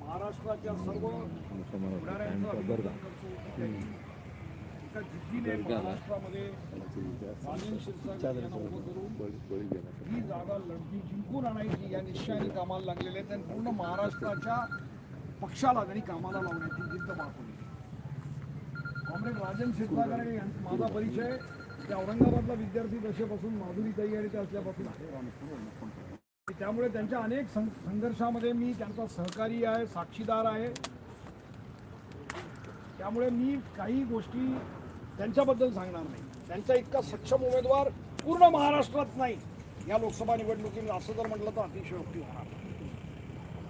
महाराष्ट्राच्या सर्व. महाराष्ट्रामध्ये ही जागा लढती जिंकून आणायची या निश्चयाने कामाला लागलेले आहेत आणि पूर्ण महाराष्ट्राच्या पक्षाला त्यांनी कामाला लावण्याची जिद्द दाखवली कॉम्रेड राजन यांचा माझा परिचय. ते औरंगाबादला विद्यार्थी दशेपासून माधुरीताई आणि ते असल्यापासून आहे. त्यामुळे त्यांच्या अनेक सं- संघर्षामध्ये मी त्यांचा सहकारी आहे साक्षीदार आहे. त्यामुळे मी काही गोष्टी त्यांच्याबद्दल सांगणार नाही. त्यांचा इतका सक्षम उमेदवार पूर्ण महाराष्ट्रात नाही. या लोकसभा निवडणुकीत असं जर म्हटलं तर अतिशयोक्ती होणार.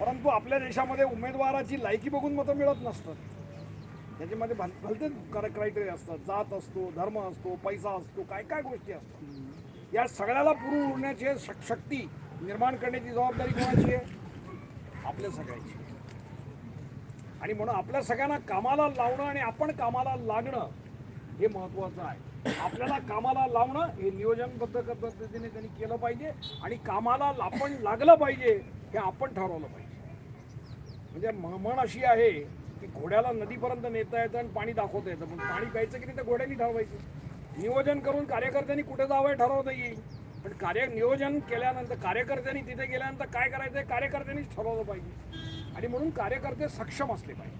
परंतु आपल्या देशामध्ये उमेदवाराची लायकी बघून मतं मिळत नसतात. त्याच्यामध्ये भल भलते क्रायटेरिया असतात. जात असतो धर्म असतो पैसा असतो काय काय गोष्टी असतात. या सगळ्याला पुरून उडण्याची शक- शक्ती निर्माण करण्याची जबाबदारी कोणाची आहे? आपल्या सगळ्यांची. आणि म्हणून आपल्या सगळ्यांना कामाला लावणं आणि आपण कामाला लागणं हे महत्त्वाचं आहे. आपल्याला कामाला लावणं हे नियोजनबद्ध पद्धतीने त्यांनी केलं पाहिजे आणि कामाला आपण लागलं पाहिजे हे आपण ठरवलं पाहिजे. म्हणजे म्हण अशी आहे की घोड्याला नदीपर्यंत नेता येतं आणि पाणी दाखवता येतं. पण पाणी प्यायचं की नाही तर घोड्यानी ठरवायचं. नियोजन करून कार्यकर्त्यांनी कुठे जावं ठरवता येईल. पण कार्य नियोजन केल्यानंतर कार्यकर्त्यांनी तिथे गेल्यानंतर काय करायचं आहे कार्यकर्त्यांनीच ठरवलं पाहिजे. आणि म्हणून कार्यकर्ते सक्षम असले पाहिजे.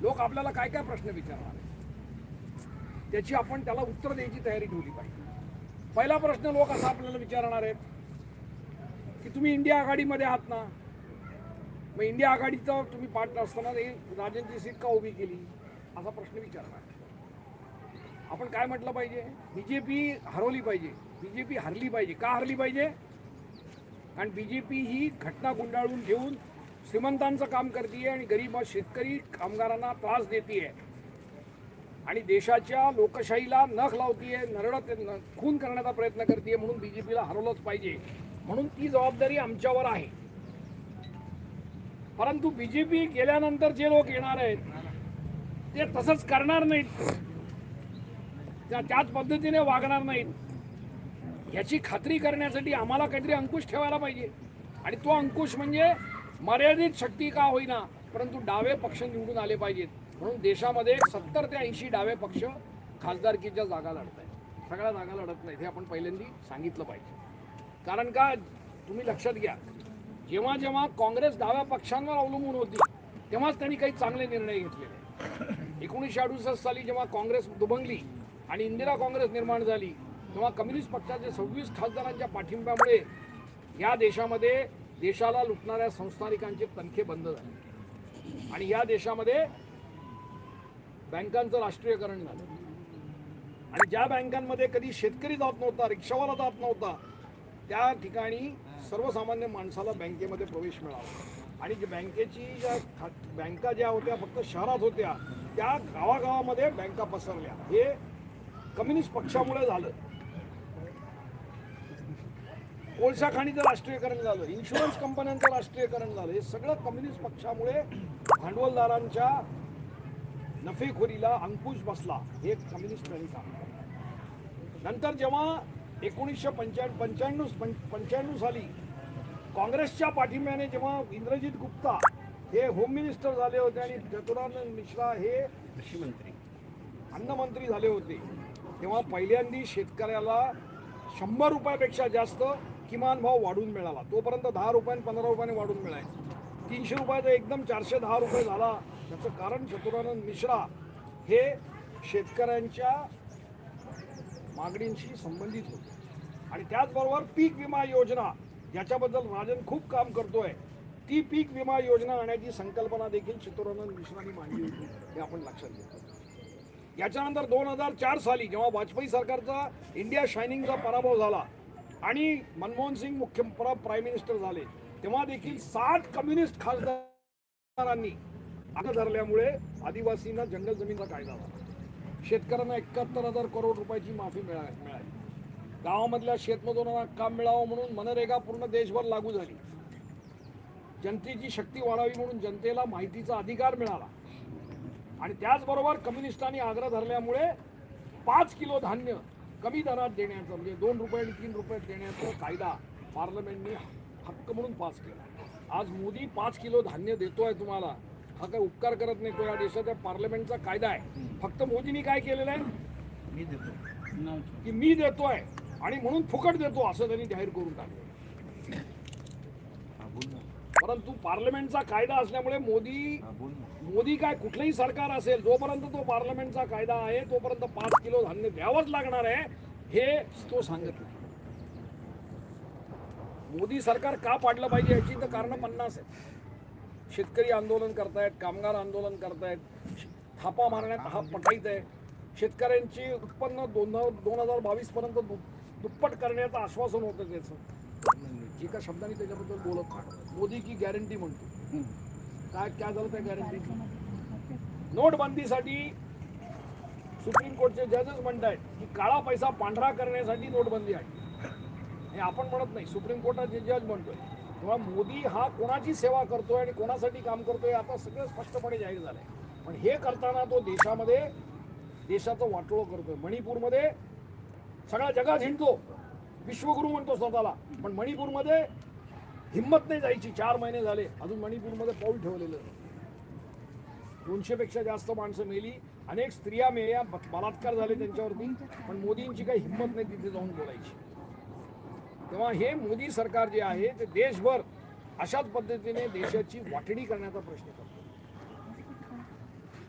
लोक आपल्याला काय काय प्रश्न विचारणार आहेत? त्याची आपण त्याला उत्तर द्यायची तयारी ठेवली पाहिजे. पहिला प्रश्न लोक असा आपल्याला विचारणार आहेत की तुम्ही इंडिया आघाडीमध्ये आहात ना? मग इंडिया आघाडीचं तुम्ही पार्ट असताना हे राजांची सीट का उभी केली? असा प्रश्न विचारणार आपण काय म्हटलं पाहिजे? बी जे पी हरवली पाहिजे. बी जे पी हरली पाहिजे. का हरली पाहिजे? कारण बी जे पी ही घटना गुंडाळून घेऊन श्रीमंतांचं काम करते आणि गरीब शेतकरी कामगारांना त्रास देते आणि देशाच्या लोकशाहीला नख लावतीये नरडत खून करण्याचा प्रयत्न करते म्हणून बी जे पीला हरवलंच पाहिजे. म्हणून ती जबाबदारी आमच्यावर आहे. परंतु बी जे पी गेल्यानंतर जे लोक येणार आहेत ते तसंच करणार नाहीत. त्या त्याच पद्धतीने वागणार नाहीत. याची खात्री करण्यासाठी आम्हाला काहीतरी अंकुश ठेवायला पाहिजे. आणि तो अंकुश म्हणजे मर्यादित शक्ती का होईना परंतु डावे पक्ष निवडून आले पाहिजेत. म्हणून देशामध्ये सत्तर ते ऐंशी डावे पक्ष खासदारकीच्या जागा लढत आहेत सगळ्या जागा लढत नाहीत हे आपण पहिल्यांदा सांगितलं पाहिजे. कारण का तुम्ही लक्षात घ्या जेव्हा जेव्हा काँग्रेस डाव्या पक्षांवर अवलंबून होती तेव्हाच त्यांनी काही चांगले निर्णय घेतलेले. एकोणीसशे अडुसष्ट साली जेव्हा काँग्रेस दुभंगली आणि इंदिरा काँग्रेस निर्माण झाली तेव्हा कम्युनिस्ट पक्षाचे सव्वीस खासदारांच्या पाठिंब्यामुळे या देशामध्ये देशाला लुटणाऱ्या संस्थानिकांचे तनखे बंद झाले. आणि या देशामध्ये बँकांचं राष्ट्रीयकरण झालं. आणि ज्या बँकांमध्ये कधी शेतकरी जात नव्हता रिक्षावाला जात नव्हता त्या ठिकाणी सर्वसामान्य माणसाला बँकेमध्ये प्रवेश मिळाला. आणि जी बँकेची ज्या खा बँका ज्या होत्या फक्त शहरात होत्या त्या गावागावामध्ये बँका पसरल्या. हे कम्युनिस्ट पक्षामुळे झालं. कोळसा खाणीचं राष्ट्रीयकरण झालं इन्शुरन्स कंपन्यांचं राष्ट्रीयकरण झालं हे सगळं कम्युनिस्ट पक्षामुळे भांडवलदारांच्या नफेखोरीला अंकुश बसला हे कम्युनिस्टांनी काम केलं. नंतर जेव्हा एकोणीसशे पंच्या पंच्याण्णव पंच्याण्णव साली काँग्रेसच्या पाठिंब्याने जेव्हा इंद्रजित गुप्ता हे होम मिनिस्टर झाले होते आणि चतुरानंद मिश्रा हे कृषी मंत्री अन्नमंत्री झाले होते तेव्हा पहिल्यांदी शेतकऱ्याला शंभर रुपयापेक्षा जास्त किमान भाव वाढून मिळाला. तोपर्यंत दहा रुपयाने पंधरा रुपयाने वाढून मिळायचा. तीनशे रुपयाचा एकदम चारशे दहा रुपये झाला. त्याचं कारण चतुरानंद मिश्रा हे शेतकऱ्यांच्या मागणींशी संबंधित होते. आणि त्याचबरोबर पीक विमा योजना याच्याबद्दल राजन खूप काम करतोय. ती पीक विमा योजना आणण्याची संकल्पना देखील चित्तूरानंद मिश्रांनी मांडली होती हे आपण लक्षात घेतो याच्यानंतर दोन हजार चार साली जेव्हा वाजपेयी सरकारचा इंडिया शायनिंगचा पराभव झाला आणि मनमोहन सिंग मुख्य प्राईम मिनिस्टर झाले. तेव्हा देखील साठ कम्युनिस्ट खासदारांनी आग धरल्यामुळे आदिवासींना जंगल जमीनचा कायदा झाला शेतकऱ्यांना एकाहत्तर हजार करोड रुपयाची माफी मिळा मिळाली. गावामधल्या शेतमजुरांना काम मिळावं म्हणून मनरेगा पूर्ण देशभर लागू झाली. जनतेची शक्ती वाढावी म्हणून जनतेला माहितीचा अधिकार मिळाला. आणि त्याचबरोबर कम्युनिस्टांनी आग्रह धरल्यामुळे पाच किलो धान्य कमी दरात देण्याचं म्हणजे दोन रुपये आणि तीन रुपयात देण्याचा कायदा पार्लमेंटने हक्क म्हणून पास केला. आज मोदी पाच किलो धान्य देतोय तुम्हाला. हा काय उपकार करत नाही तो या देशाच्या पार्लमेंटचा कायदा आहे. फक्त मोदींनी काय केलेलं आहे? मी देतो. की मी देतोय आणि म्हणून फुकट देतो असं त्यांनी जाहीर करून टाकलं. परंतु पार्लमेंटचा कायदा असल्यामुळे मोदी मोदी काय कुठलंही सरकार असेल जोपर्यंत तो पार्लमेंटचा कायदा आहे तोपर्यंत पाच किलो धान्य द्यावंच लागणार आहे हे तो सांगत नाही. मोदी सरकार का पाडलं पाहिजे याची तर कारण पन्नास आहेत. शेतकरी आंदोलन करतायत कामगार आंदोलन करतायत थापा मारण्यात हा पटाईत आहे. शेतकऱ्यांची उत्पन्न दोन दोन हजार बावीस पर्यंत दु- दुप्पट करण्याचं आश्वासन होतं त्याचं. एका शब्दाने त्याच्याबद्दल बोलत नाही. मोदी की गॅरंटी म्हणतो. काय काय झालं त्या गॅरंटी नोटबंदीसाठी सुप्रीम कोर्टचे जजेस म्हणतायत की काळा पैसा पांढरा करण्यासाठी नोटबंदी आहे. हे आपण म्हणत नाही. सुप्रीम कोर्टाचे जज म्हणतोय. तेव्हा मोदी हा कोणाची सेवा करतोय आणि कोणासाठी काम करतोय आता सगळं स्पष्टपणे जाहीर झालंय. पण हे करताना तो देशामध्ये देशाचं वाटोळं करतोय. मणिपूरमध्ये सगळ्या जगात हिंडतो. विश्वगुरु म्हणतो स्वतःला. पण मणिपूरमध्ये हिंमत नाही जायची. चार महिने झाले. अजून मणिपूरमध्ये पाऊल ठेवलेलं दोनशेपेक्षा जास्त माणसं मेली. अनेक स्त्रिया मेल्या. बलात्कार झाले त्यांच्यावरती. पण मोदींची काही हिंमत नाही तिथे जाऊन बोलायची. तेव्हा हे मोदी सरकार जे आहे ते देशभर अशाच पद्धतीने देशाची वाटणी करण्याचा प्रश्न करतो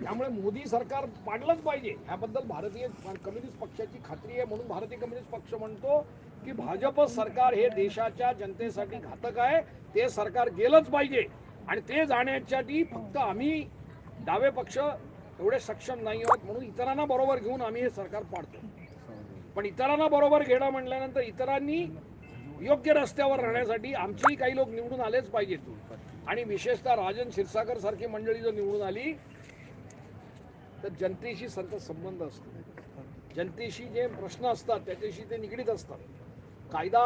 त्यामुळे मोदी सरकार पाडलंच पाहिजे. ह्याबद्दल भारतीय कम्युनिस्ट पक्षाची खात्री आहे. म्हणून भारतीय कम्युनिस्ट पक्ष म्हणतो की भाजप सरकार हे देशाच्या जनतेसाठी घातक आहे. ते सरकार गेलंच पाहिजे. आणि ते जाण्यासाठी फक्त आम्ही डावे पक्ष एवढे सक्षम नाही आहोत. म्हणून इतरांना बरोबर घेऊन आम्ही हे सरकार पाडतो. पण इतरांना बरोबर घेणं म्हटल्यानंतर इतरांनी योग्य रस्त्यावर राहण्यासाठी आमचेही काही लोक निवडून आलेच पाहिजेत. आणि विशेषतः राजन क्षीरसागर सारखी मंडळी जर निवडून आली तर जनतेशी संत संबंध असतो. जनतेशी जे प्रश्न असतात त्याच्याशी ते निगडीत असतात. कायदा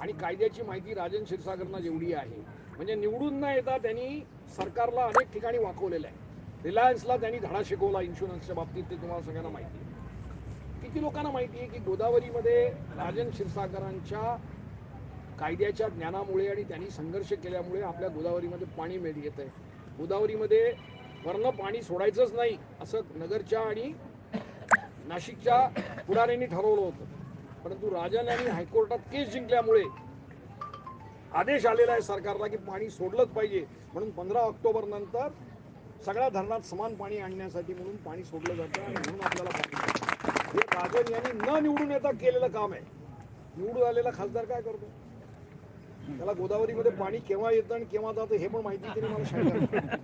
आणि कायद्याची माहिती राजन क्षीरसागरना जेवढी आहे म्हणजे निवडून न येता त्यांनी सरकारला अनेक ठिकाणी वाकवलेलं आहे. रिलायन्सला त्यांनी धडा शिकवला इन्शुरन्सच्या बाबतीत ते तुम्हाला सगळ्यांना माहिती आहे. किती लोकांना माहिती आहे की गोदावरीमध्ये राजन क्षीरसागरांच्या कायद्याच्या ज्ञानामुळे आणि त्यांनी संघर्ष केल्यामुळे आपल्या गोदावरीमध्ये पाणी मिळ येत आहे. गोदावरीमध्ये वरनं पाणी सोडायचंच नाही असं नगरच्या आणि नाशिकच्या पुढाऱ्यांनी ठरवलं होतं. परंतु राजन यांनी हायकोर्टात केस जिंकल्यामुळे आदेश आलेला आहे सरकारला की पाणी सोडलंच पाहिजे. म्हणून पंधरा ऑक्टोबर नंतर सगळ्या धरणात समान पाणी आणण्यासाठी म्हणून पाणी सोडलं जातं आणि म्हणून आपल्याला पाणी हे राजन यांनी न निवडून येता केलेलं काम आहे. निवडून आलेला खासदार काय करतो? त्याला गोदावरीमध्ये पाणी केव्हा येतं आणि केव्हा जातं हे पण माहिती तरी मला सांगा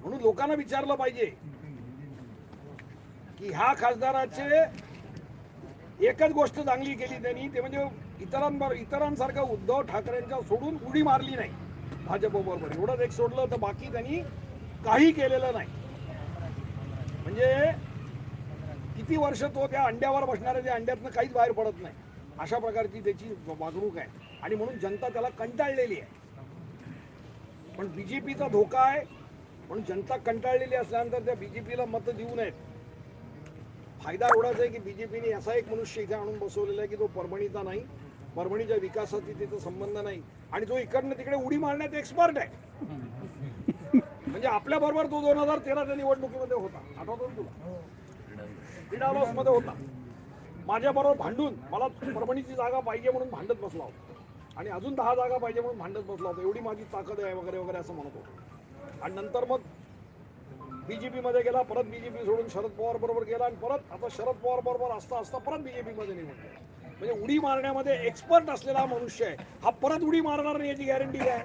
म्हणून लोकांना विचारलं पाहिजे की ह्या खासदाराचे एकच गोष्ट चांगली केली त्यांनी ते म्हणजे इतरांबरोबर इतरांसारखं उद्धव ठाकरेंच्या सोडून उडी मारली नाही भाजपबरोबर. एवढंच एक सोडलं तर बाकी त्यांनी काही केलेलं नाही. म्हणजे किती वर्ष तो त्या अंड्यावर बसणाऱ्या त्या अंड्यातनं काहीच बाहेर पडत नाही. अशा प्रकारची त्याची वागणूक आहे. आणि म्हणून जनता त्याला कंटाळलेली आहे. पण बी जे पीचा धोका आहे. म्हणून जनता कंटाळलेली असल्यानंतर त्या बी जे पीला मतं देऊ नयेत. फायदा एवढाच आहे की बी जे पीने असा एक मनुष्य इथे आणून बसवलेला आहे की तो परभणीचा नाही. परभणीच्या विकासाशी तिचा संबंध नाही. आणि तो इकडनं तिकडे उडी मारण्यात एक्सपर्ट आहे. म्हणजे आपल्या बरोबर तो दोन हजार तेराच्या निवडणुकीमध्ये होता. आठवतो ना तुला मध्ये होता. माझ्या बरोबर भांडून मला परभणीची जागा पाहिजे म्हणून भांडत बसला होता. आणि अजून दहा जागा पाहिजे म्हणून भांडत बसला होता. एवढी माझी ताकद आहे वगैरे वगैरे असं म्हणत होतो. आणि नंतर मग बी जे मध्ये गेला परत बी जे पी सोडून शरद पवार बरोबर गेला आणि परत आता शरद पवार बरोबर असता असता परत बीजेपी मध्ये निवडून गेला. म्हणजे उडी मारण्यामध्ये एक्सपर्ट असलेला मनुष्य आहे. हा परत उडी मारणार नाही याची गॅरंटी काय?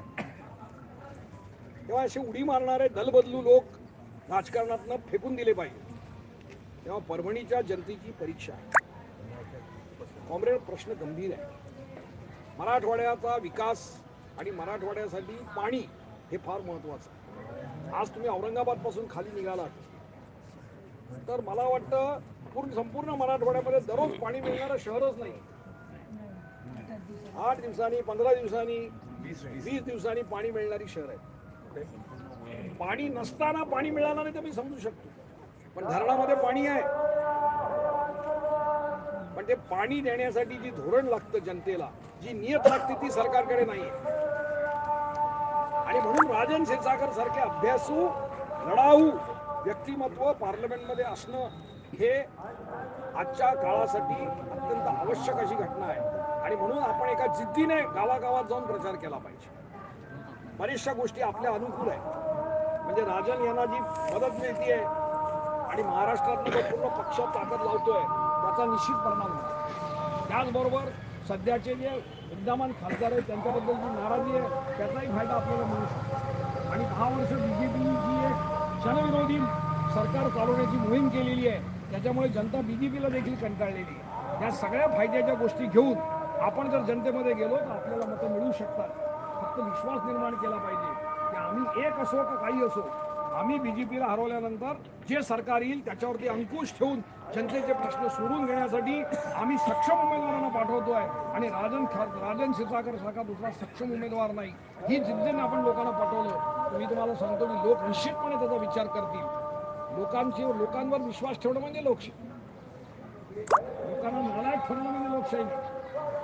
तेव्हा असे उडी मारणारे दलबदलू लोक राजकारणातनं फेकून दिले पाहिजे. तेव्हा परभणीच्या जनतेची परीक्षा आहे. कॉम्रेड प्रश्न गंभीर आहे. मराठवाड्याचा विकास आणि मराठवाड्यासाठी पाणी हे फार महत्वाचं आहे. आज तुम्ही औरंगाबादपासून खाली निघालात. तर मला वाटतं पूर्ण संपूर्ण मराठवाड्यामध्ये दररोज पाणी मिळणारं शहरच नाही. आठ दिवसांनी पंधरा दिवसांनी वीस दिवसांनी पाणी मिळणारी शहर आहे. पाणी नसताना पाणी मिळालं नाही तर मी समजू शकतो. पण धरणामध्ये पाणी आहे. पण ते पाणी देण्यासाठी जी धोरण लागतं जनतेला जी नियत लागते ती सरकारकडे नाही. आणि म्हणून राजन क्षीरसागर सारखे अभ्यासू लढाऊ व्यक्तिमत्व पार्लमेंटमध्ये असणं हे आजच्या काळासाठी अत्यंत आवश्यक अशी घटना आहे. आणि म्हणून आपण एका जिद्दीने गावागावात जाऊन प्रचार केला पाहिजे. बऱ्याचशा गोष्टी आपल्या अनुकूल आहेत. म्हणजे राजन यांना जी मदत मिळते आणि महाराष्ट्रात पूर्ण पक्षात ताकद लावतोय त्याचा निश्चित परिणाम होतो त्याचबरोबर सध्याचे जे विद्यमान खासदार आहेत त्यांच्याबद्दल जी नाराजी आहे त्याचाही फायदा आपल्याला मिळू शकतो. आणि दहा वर्ष बी जे पी जी एक जनविरोधी सरकार चालवण्याची मोहीम केलेली आहे त्याच्यामुळे जनता बी जे पीला देखील कंटाळलेली आहे. या सगळ्या फायद्याच्या गोष्टी घेऊन आपण जर जनतेमध्ये गेलो तर आपल्याला मतं मिळू शकतात. फक्त विश्वास निर्माण केला पाहिजे की आम्ही एक असो का काही असो आम्ही बी जे पीला हरवल्यानंतर जे सरकार येईल त्याच्यावरती अंकुश ठेवून जनतेचे प्रश्न सोडून घेण्यासाठी आम्ही सक्षम उमेदवारांना पाठवतो आहे आणि राजन खा राजन क्षीरसागर सारखा दुसरा सक्षम उमेदवार नाही. ही जिद्दीने आपण लोकांना पाठवलं. तर मी तुम्हाला सांगतो की लोक निश्चितपणे त्याचा विचार करतील. लोकांची लोकांवर विश्वास ठेवणं म्हणजे लोकशाही. लोकांना नालायक ठेवणं म्हणजे लोकशाही.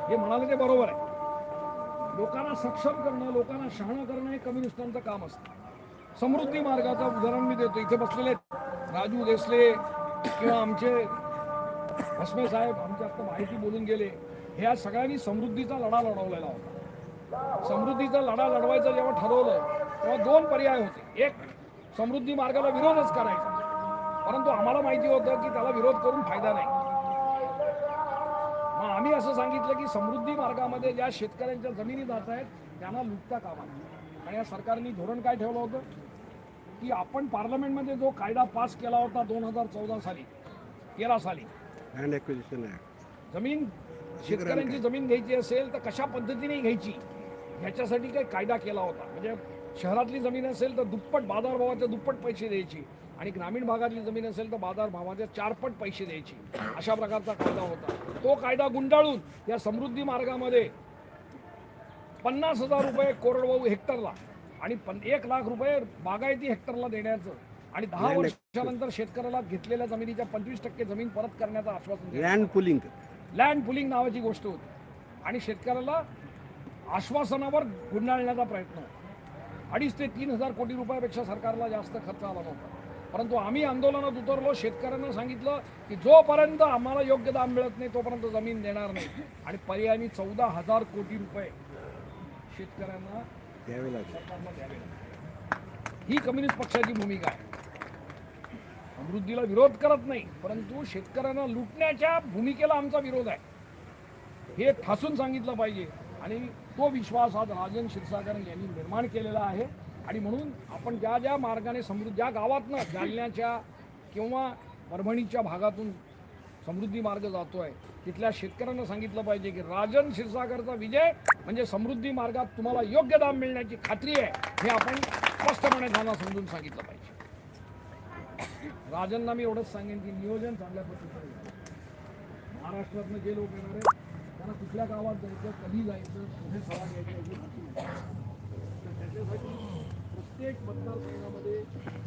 हे म्हणाले ते बरोबर आहे. लोकांना सक्षम करणं लोकांना शहाणं करणं हे कम्युनिस्टांचं काम असतं. समृद्धी मार्गाचं उदाहरण मी देतो. इथे बसलेले राजू देसले किंवा आमचे भस्मे साहेब आमचे आता माहिती बोलून गेले ह्या सगळ्यांनी समृद्धीचा लढा लढवलेला होता. समृद्धीचा लढा लढवायचं जेव्हा ठरवलं तेव्हा दोन पर्याय होते. एक समृद्धी मार्गाला विरोधच करायचा. परंतु आम्हाला माहिती होतं की त्याला विरोध करून फायदा नाही. मग आम्ही असं सांगितलं की समृद्धी मार्गामध्ये ज्या शेतकऱ्यांच्या जमिनी जात आहेत त्यांना लुटता कामा आणि या सरकारने धोरण काय ठेवलं होतं? की आपण पार्लमेंटमध्ये जो कायदा पास केला होता दोन हजार चौदा साली तेरा साली. लँड ॲक्विजिशन ॲक्ट जमीन शेतकऱ्यांची जमीन घ्यायची असेल तर कशा पद्धतीने घ्यायची? ह्याच्यासाठी काही कायदा केला होता. म्हणजे शहरातली जमीन असेल तर दुप्पट बाजारभावाच्या दुप्पट पैसे द्यायची आणि ग्रामीण भागातली जमीन असेल तर बाजारभावाचे चारपट पैसे द्यायचे. अशा प्रकारचा कायदा होता. तो कायदा गुंडाळून या समृद्धी मार्गामध्ये पन्नास हजार रुपये कोरडवाहू हेक्टरला आणि पन एक लाख रुपये बागायती हेक्टरला देण्याचं आणि दहा वर्षानंतर शेतकऱ्याला घेतलेल्या जमिनीच्या पंचवीस टक्के जमीन परत करण्याचं आश्वासन. लँड पुलिंग लँड पुलिंग नावाची गोष्ट होती. आणि शेतकऱ्याला आश्वासनावर गुंडाळण्याचा प्रयत्न. अडीच ते तीन हजार कोटी रुपयापेक्षा सरकारला जास्त खर्च आला नव्हता. परंतु आम्ही आंदोलनात उतरलो शेतकऱ्यांना सांगितलं की जोपर्यंत आम्हाला योग्य दाम मिळत नाही तोपर्यंत जमीन देणार नाही. आणि पर्यायाने चौदा हजार कोटी रुपये शेतकऱ्यांना द्यावे लागेल. ही कम्युनिस्ट पक्षाची भूमिका आहे. समृद्धीला विरोध करत नाही परंतु शेतकऱ्यांना लुटण्याच्या भूमिकेला आमचा विरोध आहे. हे ठासून सांगितलं पाहिजे आणि तो विश्वास आज राजन क्षीरसागर यांनी निर्माण केलेला आहे. आणि म्हणून आपण ज्या ज्या मार्गाने समृद्ध ज्या गावातनं जालन्याच्या किंवा परभणीच्या भागातून समृद्धी मार्ग जातोय. तिथल्या शेतकऱ्यांना सांगितलं पाहिजे की राजन क्षीरसागरचा विजय म्हणजे समृद्धी मार्गात तुम्हाला योग्य दाम मिळण्याची खात्री आहे. हे आपण स्पष्टपणे त्यांना समजून सांगितलं पाहिजे. राजनना मी एवढंच सांगेन की नियोजन चांगल्या पद्धतीने महाराष्ट्रातनं जे लोक येणार आहेत त्यांना कुठल्या गावात जायचं कधी जायचं कुठे सभा घ्यायची तर त्याच्यासाठी प्रत्येक मतदारसंघामध्ये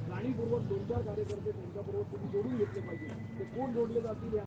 जाणीवपूर्वक दोन चार कार्यकर्ते त्यांच्याबरोबर तुम्ही जोडून घेतले पाहिजे. ते कोण जोडले जातील